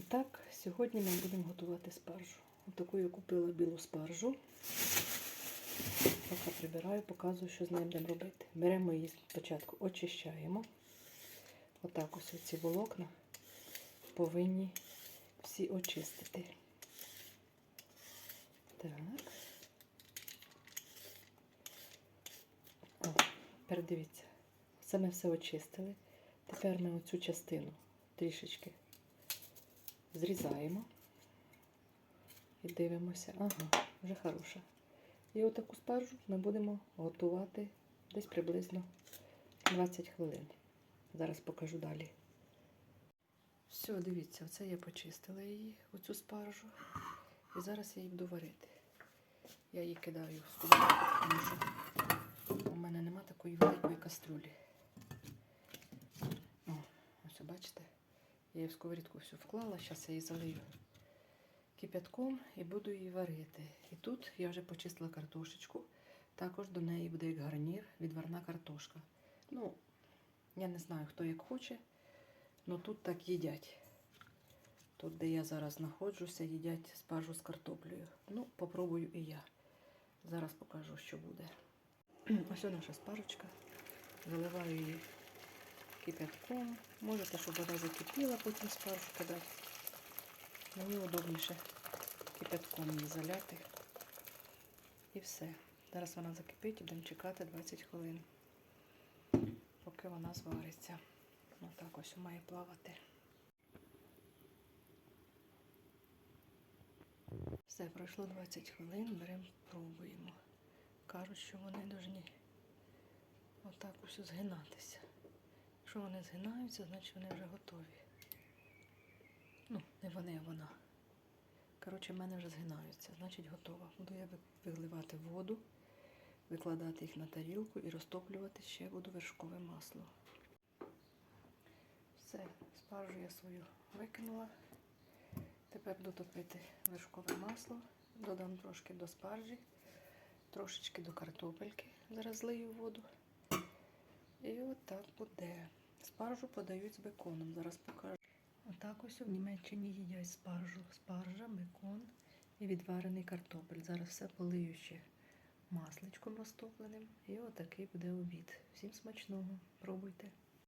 І так, сьогодні ми будемо готувати спаржу. Отаку я купила білу спаржу. Поки прибираю, показую, що з нею будемо робити. Беремо її спочатку, очищаємо. Отак ось ці волокна повинні всі очистити. Так. О, тепер дивіться. Це ми все очистили. Тепер ми оцю частину трішечки зрізаємо і дивимося. Ага, вже хороша. І отаку спаржу ми будемо готувати десь приблизно 20 хвилин. Зараз покажу далі. Все, дивіться, оце я почистила її, оцю спаржу. І зараз я її буду варити. Я її кидаю в сковорідку, у мене нема такої великої каструлі. О, ось бачите, я її в сковорідку всю вклала, зараз я її залию кипятком і буду її варити. І тут я вже почистила картошечку. Також до неї буде як гарнір відварна картошка. Ну, я не знаю, хто як хоче, але тут так їдять. Тут, де я зараз знаходжуся, їдять спаржу з картоплею. Ну, попробую і я. Зараз покажу, що буде. Ось наша спаржечка. Заливаю її кипятком. Можете, щоб вода закипіла, потім спаржу кидати. Мені удобніше кипятком її заляти. І все. Зараз вона закипить і будемо чекати 20 хвилин, поки вона звариться. Отак ось має плавати. Все, пройшло 20 хвилин, беремо, пробуємо. Кажуть, що вони повинні отак ось згинатися. Якщо вони згинаються, значить вони вже готові. Ну, не вони, а вона. Коротше, в мене вже згинаються, значить готова. Буду я виливати воду, викладати їх на тарілку і розтоплювати ще буду вершкове масло. Все, спаржу я свою викинула. Тепер буду топити вершкове масло, додам трошки до спаржі, трошечки до картопельки. Зараз злию воду. І отак буде. Спаржу подають з беконом. Зараз покажу. Отак ось в Німеччині їдять спаржу. Спаржа, бекон і відварений картопель. Зараз все полию ще масличком розтопленим. І отакий буде обід. Всім смачного. Пробуйте.